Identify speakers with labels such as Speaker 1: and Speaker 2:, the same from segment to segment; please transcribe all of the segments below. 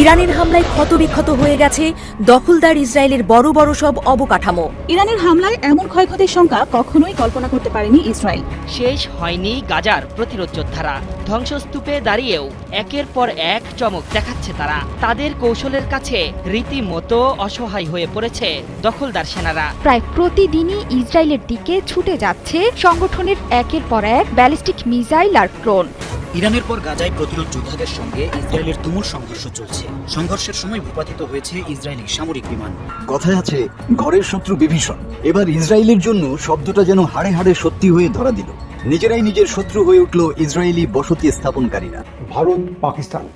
Speaker 1: ইরানের হামলায় ক্ষতবিক্ষত হয়ে গেছে দখলদার ইসরায়েলের বড় বড় সব অবকাঠামো।
Speaker 2: ইরানের হামলায় এমন ক্ষয়ক্ষতির সংখ্যা কখনোই কল্পনা করতে পারেনি ইসরায়েল।
Speaker 3: শেষ হয়নি গাজার প্রতিরোধ যোদ্ধারা। ধ্বংসস্তূপে দাঁড়িয়েও একের পর এক চমক দেখাচ্ছে তারা। তাদের কৌশলের কাছে রীতিমতো অসহায় হয়ে পড়েছে দখলদার সেনারা।
Speaker 4: প্রায় প্রতিদিনই ইসরায়েলের দিকে ছুটে যাচ্ছে সংগঠনের একের পর এক ব্যালিস্টিক মিসাইল আর ড্রোন।
Speaker 5: ইরানের পর গাজায় প্রতিরোধ যোদ্ধাদের সঙ্গে ইসরায়েলের তুমুল সংঘর্ষ চলছে। সংঘর্ষের সময় ভূপাতিত হয়েছে ইসরায়েলি সামরিক বিমান।
Speaker 6: কথায় আছে ঘরের শত্রু বিভীষণ। এবার ইসরায়েলের জন্য শব্দটা যেন হাড়ে হাড়ে সত্যি হয়ে ধরা দিল। নিজেরাই নিজের শত্রু হয়ে উঠল ইসরায়েলি বসতি স্থাপনকারীরা।
Speaker 7: ভারত পাকিস্তান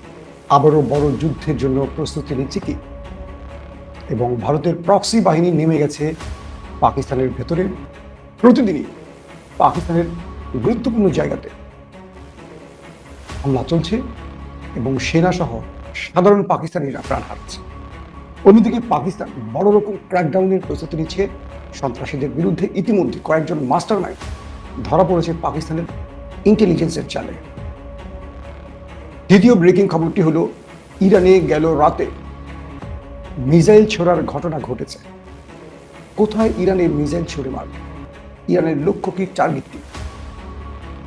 Speaker 7: আবারও বড় যুদ্ধের জন্য প্রস্তুতি নিচ্ছে কি? এবং ভারতের প্রক্সি বাহিনী নেমে গেছে পাকিস্তানের ভেতরে। প্রতিদিনই পাকিস্তানের গুরুত্বপূর্ণ জায়গাতে। হামলা চলছে এবং সেনাসহ সাধারণ পাকিস্তানিরা প্রাণ হারাচ্ছে। অন্যদিকে পাকিস্তান বড় রকম ক্র্যাকডাউনের প্রস্তুতি নিচ্ছে। সন্ত্রাসীদের বিরুদ্ধে ইতিমধ্যে কয়েকজন মাস্টার মাইন্ড ধরা পড়েছে পাকিস্তানের ইন্টেলিজেন্সের চালে। দ্বিতীয় ব্রেকিং খবরটি হলো, ইরানে গেল রাতে মিসাইল ছোড়ার ঘটনা ঘটেছে। কোথায় ইরানে মিসাইল ছুড়ে মারল ইরানের লক্ষ্য কি টার্গেট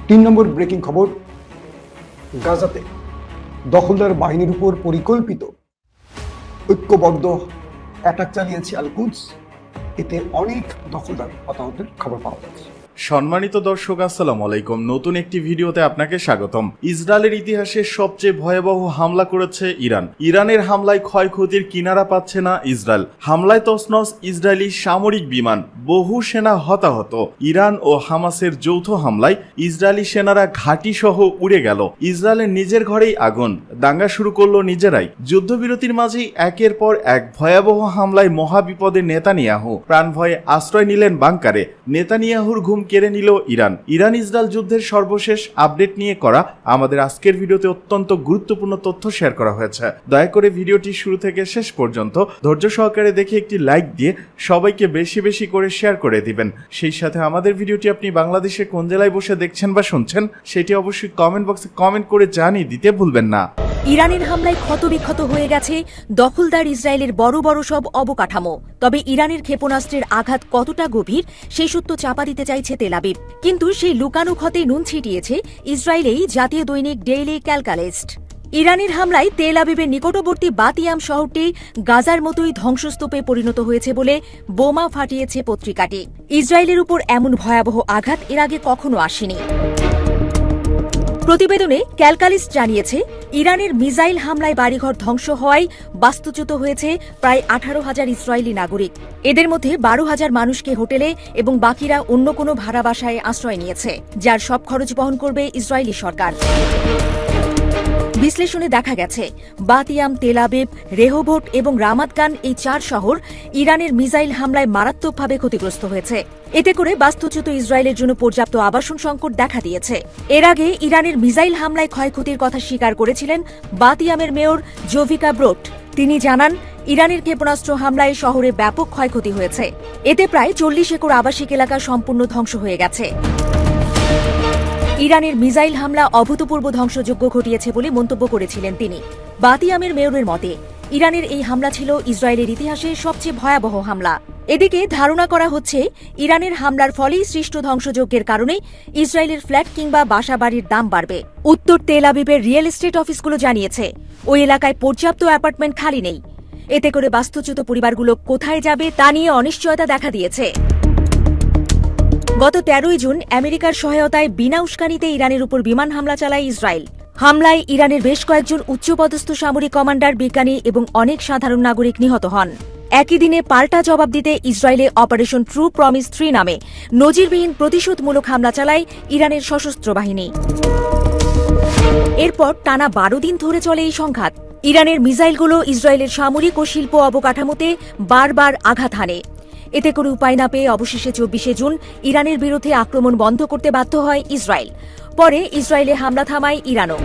Speaker 7: তিন নম্বর ব্রেকিং খবর গাজাতে দখলদার বাহিনীর উপর পরিকল্পিত ঐক্যবদ্ধ অ্যাটাক চালিয়েছে আলকুজ এতে অনেক দখলদার হতাহতের খবর পাওয়া যাচ্ছে।
Speaker 8: সম্মানিত দর্শক, আসসালাম আলাইকুম। নতুন একটি ভিডিওতে আপনাকে স্বাগতম। ইসরায়েলের ইতিহাসে সবচেয়ে ভয়াবহ হামলা করেছে ইরান। ইরানের হামলায় ক্ষয়ক্ষতির কিনারা পাচ্ছে না ইসরায়েল। হামলায় তসনস ইসরায়েলি সামরিক বিমান, বহু সেনা হতাহত। ইরান ও হামাসের যৌথ হামলায় ইসরায়েলি সেনারা ঘাঁটি সহ উড়ে গেল। ইসরায়েলের নিজের ঘরেই আগুন। দাঙ্গা শুরু করল নিজেরাই। যুদ্ধবিরতির মাঝেই একের পর এক ভয়াবহ হামলায় মহাবিপদে নেতানিয়াহু। প্রাণ ভয়ে আশ্রয় নিলেন বাংকারে। নেতানিয়াহুর ঘুম কেড়ে নিল ইরান। ইরান ইসরায়েল যুদ্ধের সর্বশেষ আপডেট নিয়ে করা আমাদের আজকের ভিডিওতে অত্যন্ত গুরুত্বপূর্ণ তথ্য শেয়ার করা হয়েছে। দয়া করে ভিডিওটি শুরু থেকে শেষ পর্যন্ত ধৈর্য সহকারে দেখে একটি লাইক দিয়ে সবাইকে বেশি বেশি করে শেয়ার করে দিবেন। সেই সাথে আমাদের ভিডিওটি আপনি বাংলাদেশে কোন জেলায় বসে দেখছেন বা শুনছেন, সেটি অবশ্যই কমেন্ট বক্সে কমেন্ট করে জানিয়ে দিতে ভুলবেন না।
Speaker 1: ইরানের হামলায় ক্ষতবিক্ষত হয়ে গেছে দখলদার ইসরায়েলের বড় বড় সব অবকাঠামো। তবে ইরানের ক্ষেপণাস্ত্রের আঘাত কতটা গভীর সেই সত্য চাপা দিতে চাইছে তেলাবিব কিন্তু সেই লুকানো ক্ষতে নুন ছিটিয়েছে ইসরায়েলেই জাতীয় দৈনিক ডেইলি ক্যালকালিস্ট। ইরানের হামলায় তেল আবিবের নিকটবর্তী বাতিয়াম শহরটি গাজার মতোই ধ্বংসস্তূপে পরিণত হয়েছে বলে বোমা ফাটিয়েছে পত্রিকাটি। ইসরায়েলের উপর এমন ভয়াবহ আঘাত এর আগে কখনো আসেনি। প্রতিবেদনে ক্যালকালিস্ট জানিয়েছে, ইরানের মিজাইল হামলায় বাড়িঘর ধ্বংস হওয়ায় বাস্তুচ্যুত হয়েছে প্রায় আঠারো হাজার ইসরায়েলি নাগরিক। এদের মধ্যে বারো হাজার মানুষকে হোটেলে এবং বাকিরা অন্য কোনো ভাড়া বাসায় আশ্রয় নিয়েছে, যার সব খরচ বহন করবে ইসরায়েলি সরকার। বিশ্লেষণে দেখা গেছে, বাতিয়াম তেলাবেব রেহোভোট এবং রামাতকান এই চার শহর ইরানের মিসাইল হামলায় মারাত্মকভাবে ক্ষতিগ্রস্ত হয়েছে। এতে করে বাস্তুচ্যুত ইসরায়েলের জন্য পর্যাপ্ত আবাসন সংকট দেখা দিয়েছে। এর আগে ইরানের মিসাইল হামলায় ক্ষয়ক্ষতির কথা স্বীকার করেছিলেন বাতিয়ামের মেয়র জোভিকা ব্রোট। তিনি জানান, ইরানের ক্ষেপণাস্ত্র হামলায় শহরে ব্যাপক ক্ষয়ক্ষতি হয়েছে। এতে প্রায় চল্লিশ একর আবাসিক এলাকা সম্পূর্ণ ধ্বংস হয়ে গেছে। ইরানের মিসাইল হামলা অভূতপূর্ব ধ্বংসযজ্ঞ ঘটিয়েছে বলে মন্তব্য করেছিলেন তিনি। বাতিয়ামের মেয়রের মতে, ইরানের এই হামলা ছিল ইসরায়েলের ইতিহাসে সবচেয়ে ভয়াবহ হামলা। এদিকে ধারণা করা হচ্ছে, ইরানের হামলার ফলেই সৃষ্ট ধ্বংসযজ্ঞের কারণে ইসরায়েলের ফ্ল্যাট কিংবা বাসাবাড়ির দাম বাড়বে। উত্তর তেল আবিবের রিয়েল এস্টেট অফিসগুলো জানিয়েছে, ওই এলাকায় পর্যাপ্ত অ্যাপার্টমেন্ট খালি নেই। এতে করে বাস্তুচ্যুত পরিবারগুলো কোথায় যাবে তা নিয়ে অনিশ্চয়তা দেখা দিয়েছে। গত তেরোই জুন আমেরিকার সহায়তায় বিনা উস্কানিতে ইরানের উপর বিমান হামলা চালায় ইসরায়েল। হামলায় ইরানের বেশ কয়েকজন উচ্চপদস্থ সামরিক কমান্ডার, বিজ্ঞানী এবং অনেক সাধারণ নাগরিক নিহত হন। একই দিনে পাল্টা জবাব দিতে ইসরায়েলে অপারেশন ট্রু প্রমিস থ্রি নামে নজিরবিহীন প্রতিশোধমূলক হামলা চালায় ইরানের সশস্ত্র বাহিনী। এরপর টানা বারো দিন ধরে চলে এই সংঘাত। ইরানের মিসাইলগুলো ইসরায়েলের সামরিক ও শিল্প অবকাঠামোতে বারবার আঘাত হানে। এতে কোনো উপায় না পেয়ে অবশেষে চব্বিশে জুন ইরানের বিরুদ্ধে আক্রমণ বন্ধ করতে বাধ্য হয় ইসরায়েল। পরে ইসরায়েলে হামলা থামায় ইরানও।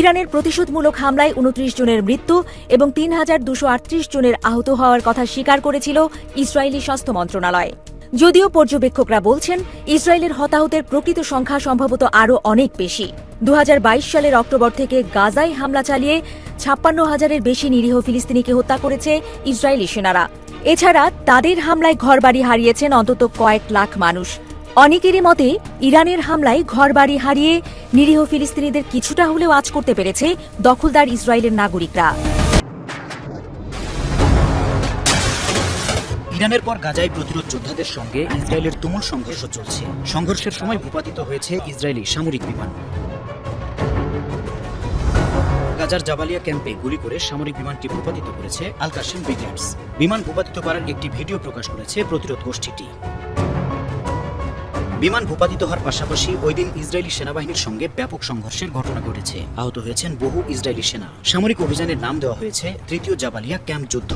Speaker 1: ইরানের প্রতিশোধমূলক হামলায় উনত্রিশ জনের মৃত্যু এবং তিন হাজার দুশো আটত্রিশ জনের আহত হওয়ার কথা স্বীকার করেছিল ইসরায়েলি স্বাস্থ্য মন্ত্রণালয়। যদিও পর্যবেক্ষকরা বলছেন, ইসরায়েলের হতাহতের প্রকৃত সংখ্যা সম্ভবত আরও অনেক বেশি। দুহাজার বাইশ সালের অক্টোবর থেকে গাজায় হামলা চালিয়ে ছাপ্পান্ন হাজারের বেশি নিরীহ ফিলিস্তিনিকে হত্যা করেছে ইসরায়েলি সেনারা। এছাড়া তাদের হামলায় ঘরবাড়ি হারিয়েছেন অন্তত কয়েক লাখ মানুষ। অনেকেরই মতে, ইরানের হামলায় ঘরবাড়ি হারিয়ে নিরীহ ফিলিস্তিনিদের কিছুটা হলেও আজ করতে পেরেছে দখলদার ইসরায়েলের নাগরিকরা।
Speaker 5: ইরানের পর গাজায় প্রতিরোধ যোদ্ধাদের সঙ্গে ইসরায়েলের তুমুল সংঘর্ষ চলছে। সংঘর্ষের সময় ভূপাতিত হয়েছে ইসরায়েলি সামরিক বিমান। গাজার জাবালিয়া ক্যাম্পে গুলি করে সামরিক বিমানটি ভূপাতিত করেছে আল কাসেম ব্রিগেডস। বিমান ভূপাতিত করার একটি ভিডিও প্রকাশ করেছে প্রতিরোধ গোষ্ঠীটি। বিমান ভূপাতিত হওয়ার পাশাপাশি ওই দিন ইসরায়েলি সেনাবাহিনীর সঙ্গে ব্যাপক সংঘর্ষের ঘটনা ঘটেছে। আহত হয়েছেন বহু ইসরায়েলি সেনা। সামরিক অভিযানের নাম দেওয়া হয়েছে তৃতীয় জাবালিয়া ক্যাম্প যুদ্ধ।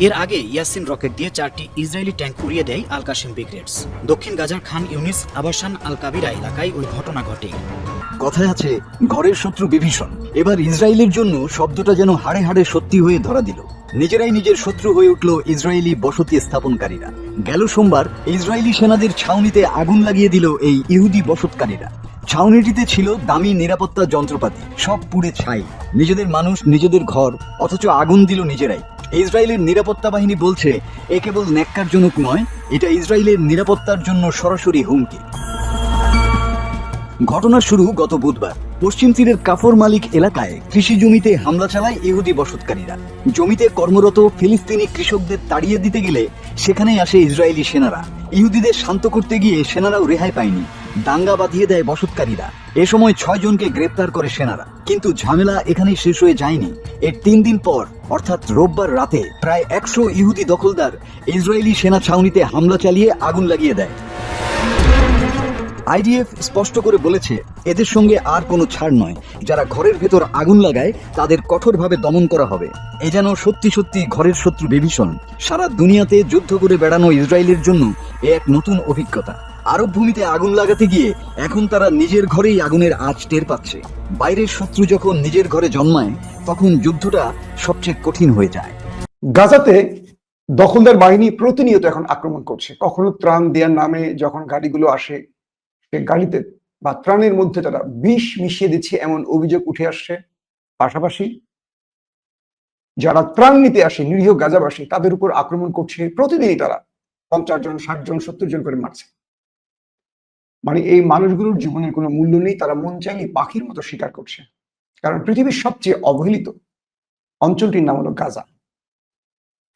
Speaker 5: এর আগে ইয়াসিন রকেট দিয়ে চারটি ইসরায়েলি ট্যাঙ্ক উড়িয়ে দেয় আল কাসিম ব্রিগেডস দক্ষিণ গাজার খান ইউনিস, আবাসান আল কাবিরা এলাকায় ওই ঘটনা ঘটে।
Speaker 6: কথায় আছে, ঘরের শত্রু বিভীষণ। এবার ইসরায়েলের জন্য শব্দটা যেন হাড়ে হাড়ে সত্যি হয়ে ধরা দিল। নিজেরাই নিজের শত্রু হয়ে উঠল ইসরায়েলি বসতি স্থাপনকারীরা। গেল সোমবার, ইসরায়েলি সেনাদের ছাউনিতে আগুন লাগিয়ে দিল এই ইহুদি বসতকারীরা। ছাউনিটিতে ছিল দামি নিরাপত্তা যন্ত্রপাতি, সব পুড়ে ছাই। নিজেদের মানুষ, নিজেদের ঘর, অথচ আগুন দিল নিজেরাই। ইসরায়েলের নিরাপত্তা বাহিনী বলছে, এ কেবল ন্যাক্কারজনক নয়, এটা ইসরায়েলের নিরাপত্তার জন্য সরাসরি হুমকি। ঘটনার শুরু গত বুধবার। পশ্চিম তীরের কাফর মালিক এলাকায় কৃষি জমিতে হামলা চালায় ইহুদি বসতকারীরা। জমিতে কর্মরত ফিলিস্তিনি কৃষকদের তাড়িয়ে দিতে গেলে সেখানেই আসে ইসরায়েলি সেনারা। ইহুদিদের শান্ত করতে গিয়ে সেনারাও রেহাই পায়নি। দাঙ্গা বাঁধিয়ে দেয় বসতকারীরা। এ সময় ছয় জনকে গ্রেপ্তার করে সেনারা। কিন্তু ঝামেলা এখানেই শেষ হয়ে যায়নি। এর তিন দিন পর, অর্থাৎ রোববার রাতে, প্রায় একশো ইহুদি দখলদার ইসরায়েলি সেনা ছাউনিতে হামলা চালিয়ে আগুন লাগিয়ে দেয়। আইডিএফ স্পষ্ট করে বলেছে, এদের সঙ্গে আর কোনো ছাড় নয়। যারা ঘরের ভেতর আগুন লাগায়, তাদের কঠোরভাবে দমন করা হবে। এ যেন সত্যি সত্যি ঘরের শত্রু বিভীষণ। সারা দুনিয়াতে যুদ্ধ করে বেড়ানো ইসরায়েলের জন্য এ এক নতুন অভিজ্ঞতা। আরব ভূমিতে আগুন লাগাতে গিয়ে এখন তারা নিজের ঘরেই আগুনের আঁচ টের পাচ্ছে। বাইরের শত্রু যখন নিজের ঘরে জন্মায়, তখন যুদ্ধটা সবচেয়ে কঠিন হয়ে যায়।
Speaker 7: গাজাতে দখলদার বাহিনী প্রতিনিয়ত এখন আক্রমণ করছে। কখনো ত্রাণ দেওয়ার নামে যখন গাড়িগুলো আসে, সে গাড়িতে বা ত্রাণের মধ্যে তারা বিষ মিশিয়ে দিচ্ছে এমন অভিযোগ উঠে আসছে। পাশাপাশি যারা ত্রাণ নিতে আসে, নিরীহ গাজাবাসী, তাদের উপর আক্রমণ করছে প্রতিদিনই তারা। পঞ্চাশ জন, ষাট জন, সত্তর জন করে মারছে। মানে এই মানুষগুলোর জীবনের কোনো মূল্য নেই, তারা মন চাইলে পাখির মতো শিকার করছে। কারণ পৃথিবীর সবচেয়ে অবহেলিত অঞ্চলটির নাম হলো গাজা।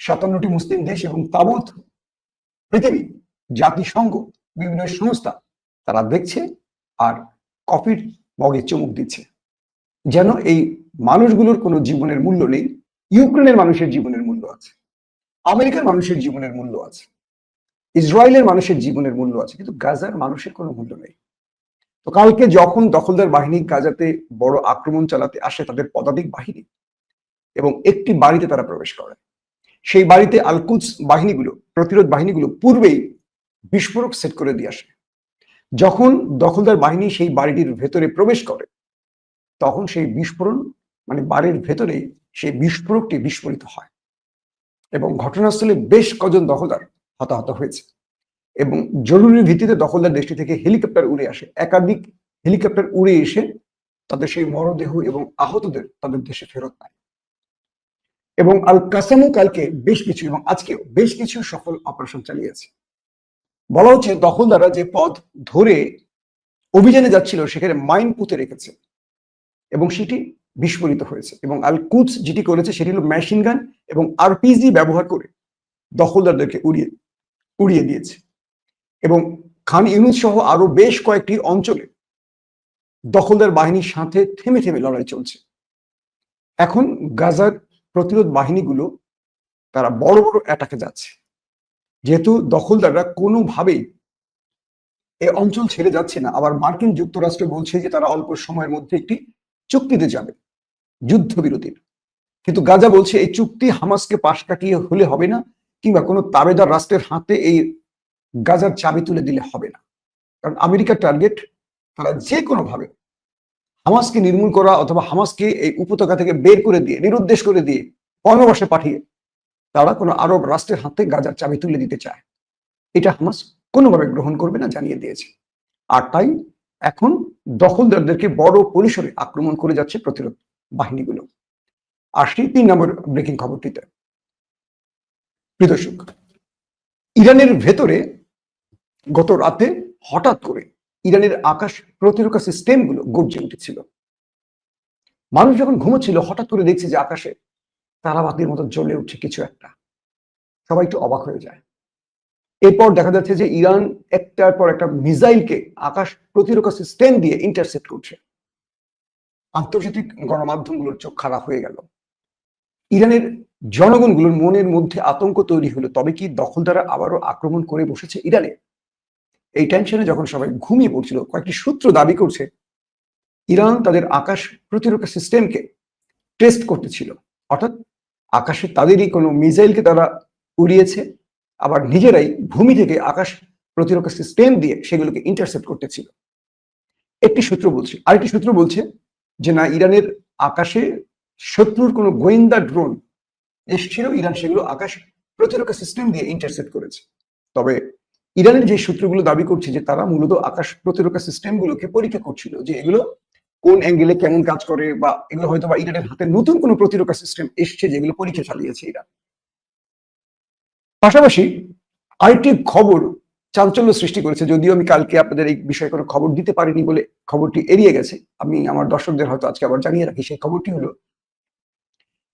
Speaker 7: সাতান্নটি মুসলিম দেশ এবং তাবৎ পৃথিবী, জাতিসংঘ, বিভিন্ন সংস্থা তারা দেখছে আর কফির মগে চুমুক দিচ্ছে। যেন এই মানুষগুলোর কোনো জীবনের মূল্য নেই, ইউক্রেনের মানুষের জীবনের মূল্য আছে, আমেরিকার মানুষের জীবনের মূল্য আছে। ইসরায়েলের মানুষের জীবনের মূল্য আছে, কিন্তু গাজার মানুষের কোনো মূল্য নেই। তো কালকে যখন দখলদার বাহিনী গাজাতে বড় আক্রমণ চালাতে আসে, তাদের পদাতিক বাহিনী এবং একটি বাড়িতে তারা প্রবেশ করে। সেই বাড়িতে আলকুচ বাহিনীগুলো, প্রতিরোধ বাহিনীগুলো পূর্বেই বিস্ফোরক সেট করে দিয়ে আসে। যখন দখলদার বাহিনী সেই বাড়িটির ভেতরে প্রবেশ করে, তখন সেই বিস্ফোরণ মানে বাড়ির ভেতরে সেই বিস্ফোরকটি বিস্ফোরিত হয় এবং ঘটনাস্থলে বেশ কজন দখলদার হতাহত হয়েছে। এবং জরুরি ভিত্তিতে দখলদার দেশটি থেকে হেলিকপ্টার উড়ে আসে। একাধিক হেলিকপ্টার উড়ে এসে তাদের সেই মরদেহ এবং আহতদের তাদের দেশে ফেরত নেয় এবং আল কাসামও কালকে বেশ কিছু এবং আজকেও বেশ কিছু সফল অপারেশন চালিয়েছে। বলা হচ্ছে দখলদাররা যে পথ ধরে অভিযানে যাচ্ছিল সেখানে মাইন পুঁতে রেখেছে এবং সেটি বিস্ফোরিত হয়েছে এবং আল কুচ যেটি করেছে সেটি হলো মেশিন গান এবং আরপিজি ব্যবহার করে দখলদারদেরকে উড়িয়ে উড়িয়ে দিয়েছে। এবং খান ইউনুস সহ আরও বেশ কয়েকটি অঞ্চলে দখলদার বাহিনীর সাথে থেমে থেমে লড়াই চলছে। এখন গাজার প্রতিরোধ বাহিনীগুলো তারা বড় বড় অ্যাটাকে যাচ্ছে। যেহেতু দখলদাররা কোনোভাবেই এ অঞ্চল ছেড়ে যাচ্ছে না। আবার মার্কিন যুক্তরাষ্ট্র বলছে যে তারা অল্প সময়ের মধ্যে একটি চুক্তিতে যাবে, যুদ্ধবিরতির। কিন্তু গাজা বলছে এই চুক্তি হামাসকে পাশ কাটিয়ে হলে হবে না। কিংবা কোনো তাবেদার রাষ্ট্রের হাতে এই গাজার চাবি তুলে দিলে হবে না। কারণ আমেরিকার টার্গেট তারা যে কোনো ভাবে হামাসকে নির্মূল করা অথবা হামাসকে এই উপত্যকা থেকে বের করে দিয়ে, নিরুদ্দেশ করে দিয়ে বনবাসে পাঠিয়ে তারা কোনো আরব রাষ্ট্রের হাতে গাজার চাবি তুলে দিতে চায়। এটা হামাস কোনোভাবে গ্রহণ করবে না জানিয়ে দিয়েছে। আর তাই এখন দখলদারদেরকে বড় পরিসরে আক্রমণ করে যাচ্ছে প্রতিরোধ বাহিনীগুলো। আসছি তিন নম্বর ব্রেকিং খবরটিতে প্রিয় দর্শক, ইরানের ভেতরে গত রাতে হঠাৎ করে ইরানের আকাশ প্রতিরক্ষা সিস্টেমগুলো গর্জে উঠেছিল। মানুষ যখন ঘুমোচ্ছিল, হঠাৎ করে দেখছে যে আকাশে তারাবাতির মতো জ্বলে উঠছে কিছু একটা। সবাই একটু অবাক হয়ে যায়। এরপর দেখা যাচ্ছে যে ইরান একটার পর একটা মিসাইলকে আকাশ প্রতিরক্ষা সিস্টেম দিয়ে ইন্টারসেপ্ট করছে। আন্তর্জাতিক গণমাধ্যমগুলোর চোখ খারাপ হয়ে গেল। ইরানের জনগণগুলোর মনের মধ্যে আতঙ্ক তৈরি হলো। তবে কি দখল দখলদারা আবারও আক্রমণ করে বসেছে ইরানে? এই টেনশনে যখন সবাই ঘুমিয়ে পড়ছিল, কয়েকটি সূত্র দাবি করছে, ইরান তাদের আকাশ প্রতিরক্ষা সিস্টেমকে টেস্ট করতেছিল। অর্থাৎ আকাশে তাদেরই কোনো মিসাইলকে তারা উড়িয়েছে, আবার নিজেরাই ভূমি থেকে আকাশ প্রতিরক্ষা সিস্টেম দিয়ে সেগুলোকে ইন্টারসেপ্ট করতেছিল। একটি সূত্র বলছে, আরেকটি সূত্র বলছে যে, না, ইরানের আকাশে শত্রুর কোনো গোয়েন্দা ড্রোন এসেছিল ইরান, সেগুলো আকাশ প্রতিরক্ষা সিস্টেম দিয়ে ইন্টারসেপ্ট করেছে। তবে ইরানের যে সূত্রগুলো দাবি করছে যে তারা মূলত আকাশ প্রতিরক্ষা সিস্টেমগুলোকে পরীক্ষা করছিল যে এগুলো কোন অ্যাঙ্গেলে কেমন কাজ করে বা এগুলো হয়তো বা ইরানের হাতে নতুন কোনো প্রতিরক্ষা সিস্টেম এসছে যেগুলো পরীক্ষা চালিয়েছে ইরান। পাশাপাশি আরেকটি খবর চাঞ্চল্য সৃষ্টি করেছে, যদিও আমি কালকে আপনাদের এই বিষয়ে কোনো খবর দিতে পারিনি বলে খবরটি এড়িয়ে গেছে। আমি আমার দর্শকদের হয়তো আজকে আবার জানিয়ে রাখি, সেই খবরটি হলো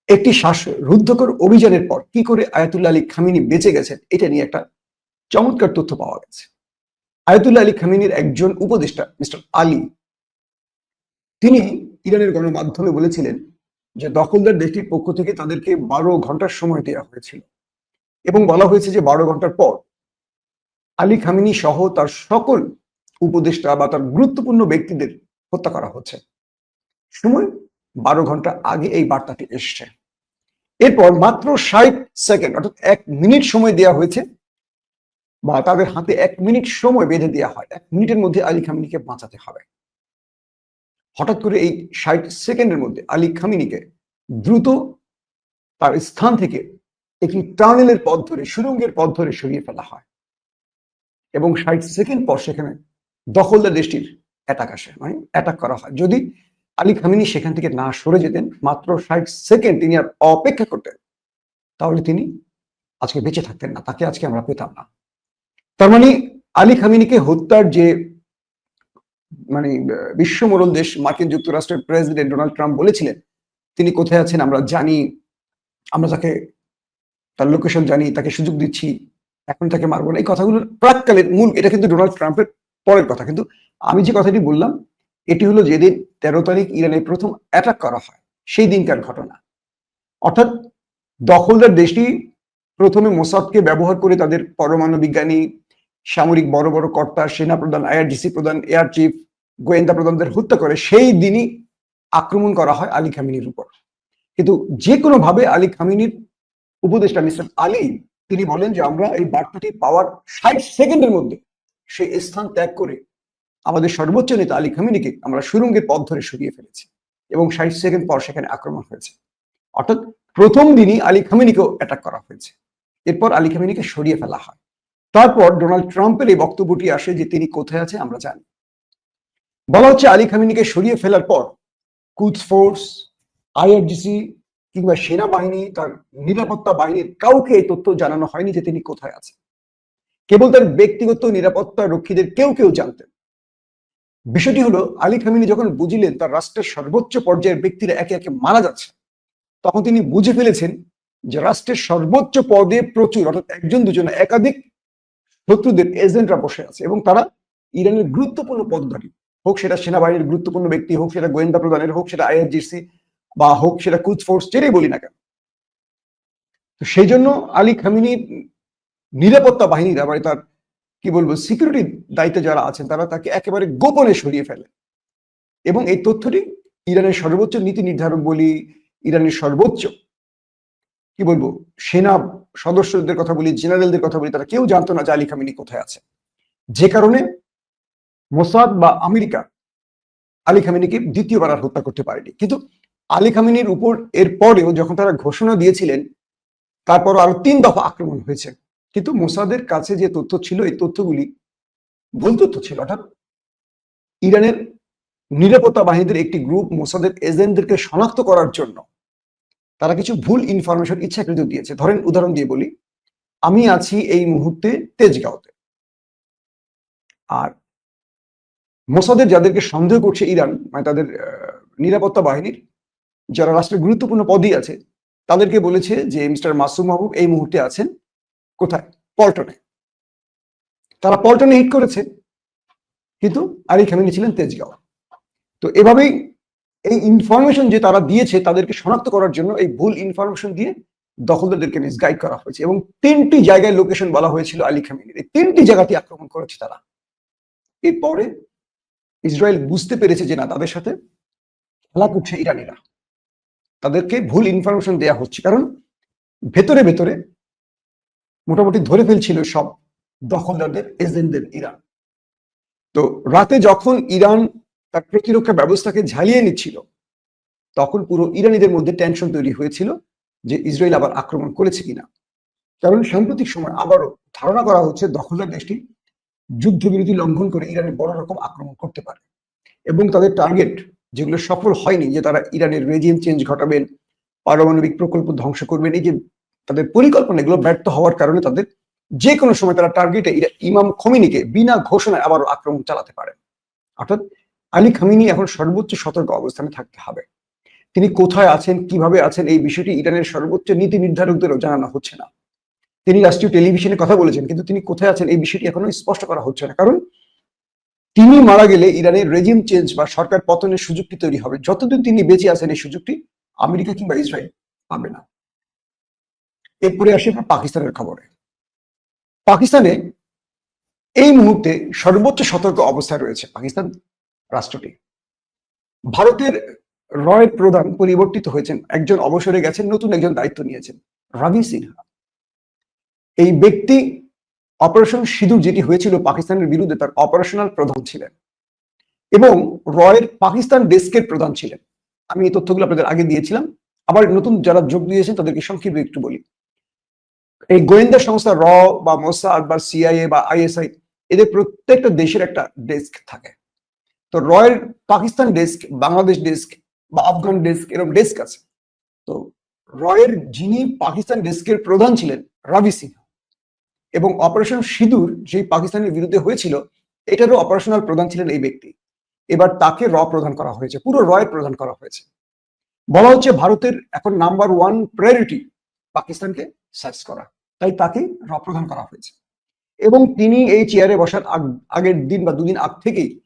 Speaker 7: একটি শ্বাস রুদ্ধকর অভিযানের পর কি করে আয়াতুল্লাহ আলী খামিনি বেঁচে গেছেন, এটা নিয়ে একটা চমৎকার তথ্য পাওয়া গেছে। আয়াতুল্লাহ আলী খামিনির একজন উপদেষ্টা, মিস্টার আলী, তিনি ইরানের গণমাধ্যমে বলেছিলেন যে দখলদার দেশটির পক্ষ থেকে তাদেরকে বারো ঘণ্টার সময় দেওয়া হয়েছিল এবং বলা হয়েছে যে বারো ঘণ্টার পর আলী খামিনি সহ তার সকল উপদেষ্টা বা তার গুরুত্বপূর্ণ ব্যক্তিদের হত্যা করা হচ্ছে। সময় বারো ঘণ্টা আগে এই বার্তাটি এসছে। এরপর মাত্র ষাট সেকেন্ড, অর্থাৎ এক মিনিট সময় দেওয়া হয়েছে। বা তাদের হাতে এক মিনিট সময় বেঁধে দেওয়া হয়। এক মিনিটের মধ্যে আলী খামিনিকে বাঁচাতে হবে। হঠাৎ করে এই ষাট সেকেন্ডের মধ্যে আলী খামিনিকে দ্রুত তার স্থান থেকে একটি টানেলের পথ ধরে, সুরঙ্গের পথ ধরে সরিয়ে ফেলা হয়। এবং ষাট সেকেন্ড পর সেখানে দখলদার দেশটির অ্যাটাক আসে মানে অ্যাটাক করা হয়। যদি আলী খামিনি সেখান থেকে না সরে যেতেন, মাত্র ষাট সেকেন্ড তিনি আর অপেক্ষা করতেন। তাহলে তিনি আজকে বেঁচে থাকতেন না, তাকে আজকে আমরা পেতাম না। তার মানে আলী খামিনিকে হত্যার যে মানে বিশ্ব মোড়ল দেশ মার্কিন যুক্তরাষ্ট্রের প্রেসিডেন্ট ডোনাল্ড ট্রাম্প বলেছিলেন, তিনি কোথায় আছেন আমরা জানি, আমরা তাকে, তার লোকেশন জানি, তাকে সুযোগ দিচ্ছি, এখন তাকে মারবো না। এই কথাগুলোর প্রাককালের মূল, এটা কিন্তু ডোনাল্ড ট্রাম্পের পরের কথা। কিন্তু আমি যে কথাটি বললাম এটি হলো যেদিন তেরো তারিখ ইরানে প্রথম অ্যাটাক করা হয়, সেই দিনকার ঘটনা। অর্থাৎ দখলদার দেশটি প্রথমে মোসাদকে ব্যবহার করে তাদের পরমাণু বিজ্ঞানী, সামরিক বড় বড় কর্তা সেনা প্রধান আইআরজিসি প্রধান এয়ার চিফ গোয়েন্দা প্রধানদের হত্যা করে সেই দিনই আক্রমণ করা হয় আলী খামিনির উপর। কিন্তু যে কোনো ভাবে আলী খামিনির উপদেষ্টা মিস্টার আলী, তিনি বলেন যে আমরা এই বার্তাটি পাওয়ার ষাট সেকেন্ডের মধ্যে সেই স্থান ত্যাগ করে আমাদের সর্বোচ্চ নেতা আলী খামিনিকে আমরা সুরঙ্গের পথ ধরে সরিয়ে ফেলেছি এবং ষাট সেকেন্ড পর সেখানে আক্রমণ হয়েছে। অর্থাৎ প্রথম দিনই আলী খামিনিকেও অ্যাটাক করা হয়েছে। এরপর আলী খামিনিকে সরিয়ে ফেলা হয়। তারপর ডোনাল্ড ট্রাম্পের এই বক্তব্যটি আসে যে তিনি কোথায় আছে আমরা জানি। বলা হচ্ছে আলী খামিনিকে সরিয়ে ফেলার পর কুচ ফোর্স, আইআরজিসি কিংবা সেনাবাহিনী তার নিরাপত্তা বাহিনীর কাউকে এই তথ্য জানানো হয়নি যে তিনি কোথায় আছেন। কেবল তার ব্যক্তিগত নিরাপত্তা রক্ষীদের কেউ কেউ জানতেন। বিষয়টি হলো, আলী খামিনি যখন বুঝিলেন তার রাষ্ট্রের সর্বোচ্চ পর্যায়ের ব্যক্তিরা একে একে মারা যাচ্ছে, তখন তিনি বুঝে ফেলেছেন যে রাষ্ট্রের সর্বোচ্চ পদে প্রচুর, অর্থাৎ একজন, দুজন একাধিক শত্রুদের এজেন্টরা বসে আছে এবং তারা ইরানের গুরুত্বপূর্ণ পদধারী। হোক সেটা সেনাবাহিনীর গুরুত্বপূর্ণ ব্যক্তি, হোক সেটা গোয়েন্দা প্রধানের, হোক সেটা আইআরজিসি বা হোক সেটা কুচ ফোর্স, যেটাই বলি না কেন। সেই জন্য আলী খামিনি নিরাপত্তা বাহিনীরা মানে তার কি বলব সিকিউরিটি দায়িত্বে যারা আছেন, তারা তাকে একেবারে গোপনে সরিয়ে ফেলে। এবং এই তথ্যটি ইরানের সর্বোচ্চ নীতি নির্ধারক বলি ইরানের সর্বোচ্চ, কি বলব, সেনা সদস্যদের কথা বলি, জেনারেলদের কথা বলি, তারা কেউ জানতো না যে আলী খামিনি কোথায় আছে। যে কারণে মোসাদ বা আমেরিকা আলী খামিনিকে দ্বিতীয়বার আর হত্যা করতে পারেনি। কিন্তু আলী খামিনির উপর এর পরেও যখন তারা ঘোষণা দিয়েছিলেন তারপর আরও তিন দফা আক্রমণ হয়েছে। কিন্তু মোসাদের কাছে যে তথ্য ছিল, এই তথ্যগুলি ভুল তথ্য ছিল। অর্থাৎ ইরানের নিরাপত্তা বাহিনীদের একটি গ্রুপ মোসাদের এজেন্টদেরকে শনাক্ত করার জন্য তারা কিছু ভুল ইনফরমেশন ইচ্ছাকৃত দিয়েছে। ধরেন, উদাহরণ দিয়ে বলি, আমি আছি এই মুহূর্তে তেজগাঁওতে। আর মোসাদের যাদেরকে সন্দেহ করছে ইরান মানে তাদের নিরাপত্তা বাহিনীর, যারা রাষ্ট্রের গুরুত্বপূর্ণ পদই আছে, তাদেরকে বলেছে যে, মিস্টার মাসুম মাহবুব এই মুহূর্তে আছেন। কোথায়? পল্টনে। তারা পল্টনে হিট করেছে, কিন্তু আলী খামিনি ছিলেন তেজগাঁও। তো এভাবেই এই ইনফরমেশন যে তারা দিয়েছে, তাদেরকে শনাক্ত করার জন্য এই ভুল ইনফরমেশন দিয়ে দখলদারদেরকে মিসগাইড করা হয়েছে এবং তিনটি জায়গায় লোকেশন বলা হয়েছিল আলী খামিনির এই তিনটি জায়গাতে আক্রমণ করেছে তারা। এরপরে ইসরায়েল বুঝতে পেরেছে যে না, তাদের সাথে খেলা করছে ইরানিরা। তাদেরকে ভুল ইনফরমেশন দেয়া হচ্ছে। কারণ ভেতরে ভেতরে মোটামুটি ধরে ফেলছিল সব দখলদারদের, এজেন্টদের, ইরান। তো রাতে যখন ইরান তার প্রতিরক্ষা ব্যবস্থাকে ঝালিয়ে নিচ্ছিল, তখন পুরো ইরানিদের মধ্যে টেনশন তৈরি হয়েছিল যে ইসরায়েল আবার আক্রমণ করেছে কিনা। কারণ সাম্প্রতিক সময় আবারও ধারণা করা হচ্ছে দখলদার দেশটি যুদ্ধবিরতি লঙ্ঘন করে ইরানে বড় রকম আক্রমণ করতে পারে। এবং তাদের টার্গেট যেগুলো সফল হয়নি, যে তারা ইরানের রেজিম চেঞ্জ ঘটাবেন, পারমাণবিক প্রকল্প ধ্বংস করবেন, এই যে তাদের পরিকল্পনা এগুলো ব্যর্থ হওয়ার কারণে তাদের যে কোনো সময় তারা টার্গেটে ইমাম খমিনিকে বিনা ঘোষণায় আবারও আক্রমণ চালাতে পারে। অর্থাৎ আলী খামিনি এখন সর্বোচ্চ সতর্ক অবস্থানে থাকতে হবে। তিনি কোথায় আছেন, কীভাবে আছেন, এই বিষয়টি ইরানের সর্বোচ্চ নীতি নির্ধারকদেরও জানানো হচ্ছে না। তিনি রাষ্ট্রীয় টেলিভিশনে কথা বলেছেন, কিন্তু তিনি কোথায় আছেন এই বিষয়টি এখনও স্পষ্ট করা হচ্ছে না। কারণ তিনি মারা গেলে ইরানের রেজিম চেঞ্জ বা সরকার পতনের সুযোগটি তৈরি হবে। যতদিন তিনি বেঁচে আছেন এই সুযোগটি আমেরিকা কিংবা ইসরায়েল পাবে না। এরপরে আসি আমরা পাকিস্তানের খবরে। পাকিস্তানে এই মুহূর্তে সর্বোচ্চ সতর্ক অবস্থায় রয়েছে পাকিস্তান রাষ্ট্রটি। ভারতের রয়ের প্রধান পরিবর্তিত হয়েছেন, একজন অবসরে গেছেন, নতুন একজন দায়িত্ব নিয়েছেন রবি সিনহা। এই ব্যক্তি অপারেশন সিঁদুর যেটি হয়েছিল পাকিস্তানের বিরুদ্ধে, তার অপারেশনাল প্রধান ছিলেন এবং রয়ের পাকিস্তান ডেস্কের প্রধান ছিলেন। আমি এই তথ্যগুলো আপনাদের আগে দিয়েছিলাম। আবার নতুন যারা যোগ দিয়েছেন, তাদেরকে সংক্ষেপে একটু বলি। এই গোয়েন্দা সংস্থা র বা মোসাদ বা সিআইএ বা আইএসআই এদের প্রত্যেকটা দেশের একটা ডেস্ক থাকে। তো রয়ের পাকিস্তান ডেস্ক বাংলাদেশ ডেস্ক বা আফগান ডেস্ক এরকম ডেস্ক আছে। তো রয়ের যিনি পাকিস্তান ডেস্কের প্রধান ছিলেন রবি সিনহা। এবং অপারেশন সিঁদুর যেই পাকিস্তানের বিরুদ্ধে হয়েছিল, এটারও অপারেশনাল প্রধান ছিলেন এই ব্যক্তি। এবার তাকে র প্রদান করা হয়েছে, পুরো রয় প্রদান করা হয়েছে। বলা হচ্ছে ভারতের এখন নাম্বার ওয়ান প্রায়োরিটি পাকিস্তানকে সার্চ করা। তাই তাকে রপ্রধান করা হয়েছে। এবং তিনি এই চেয়ারে বসার আগ- আগের দিন বা দুদিন আগ থেকেই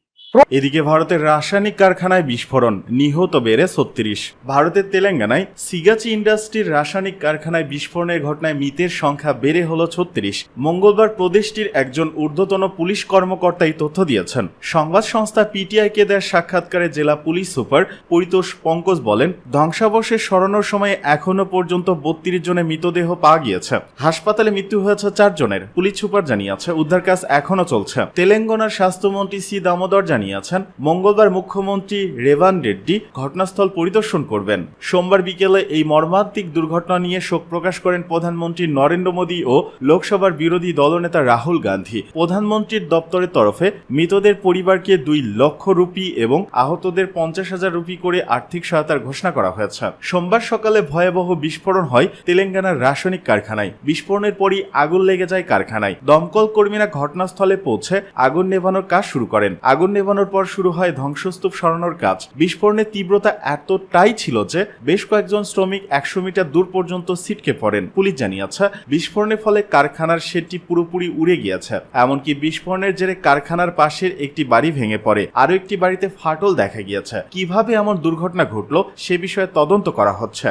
Speaker 8: এদিকে ভারতের রাসায়নিক কারখানায় বিস্ফোরণ, নিহত বেড়ে ছত্রিশ। ভারতের তেলেঙ্গানায় সিগাচি ইন্ডাস্ট্রির রাসায়নিক কারখানায় বিস্ফোরণের ঘটনায় মৃতের সংখ্যা বেড়ে হল ছত্রিশ। মঙ্গলবার প্রদেশটির একজন ঊর্ধ্বতন পুলিশ কর্মকর্তা এই তথ্য দিয়েছেন। সংবাদ সংস্থা পিটিআইকে দেয় সাক্ষাৎকারে জেলা পুলিশ সুপার পরিতোষ পঙ্কজ বলেন, ধ্বংসাবশেষ সরানোর সময় এখনও পর্যন্ত বত্রিশ জনের মৃতদেহ পাওয়া গিয়েছে। হাসপাতালে মৃত্যু হয়েছে চারজনের পুলিশ সুপার জানিয়েছে, উদ্ধার কাজ এখনও চলছে। তেলেঙ্গানার স্বাস্থ্যমন্ত্রী সি দামোদর জানিয়েছেন, মঙ্গলবার মুখ্যমন্ত্রী রেভান রেড্ডি ঘটনাস্থল পরিদর্শন করবেন। সোমবার বিকেলে এই মর্মান্তিক দুর্ঘটনা নিয়ে শোক প্রকাশ করেন প্রধানমন্ত্রী নরেন্দ্র মোদী ও লোকসভার বিরোধী দলনেতা রাহুল গান্ধী। প্রধানমন্ত্রীর দপ্তরের তরফে মৃতদের পরিবারকে দুই লক্ষ রুপি এবং আহতদের পঞ্চাশ হাজার রুপি করে আর্থিক সহায়তার ঘোষণা করা হয়েছে। সোমবার সকালে ভয়াবহ বিস্ফোরণ হয় তেলেঙ্গানার রাসায়নিক কারখানায়। বিস্ফোরণের পরই আগুন লেগে যায় কারখানায়। দমকল কর্মীরা ঘটনাস্থলে পৌঁছে আগুন নেভানোর কাজ শুরু করেন। আগুন নেভানোর পর শুরু হয় ধ্বংসস্তূপ সরানোর কাজ। বিস্ফোরণের তীব্রতা এতটাই ছিল যে বেশ কয়েকজন শ্রমিক একশো মিটার দূর পর্যন্ত ছিটকে পড়েন। পুলিশ জানিয়েছে, বিস্ফোরণের ফলে কারখানার শেডটি পুরোপুরি উড়ে গিয়েছে। এমনকি বিস্ফোরণের জেরে কারখানার পাশের একটি বাড়ি ভেঙে পড়ে। আরও একটি বাড়িতে ফাটল দেখা গিয়েছে। কীভাবে এমন দুর্ঘটনা ঘটলো, সে বিষয়ে তদন্ত করা হচ্ছে।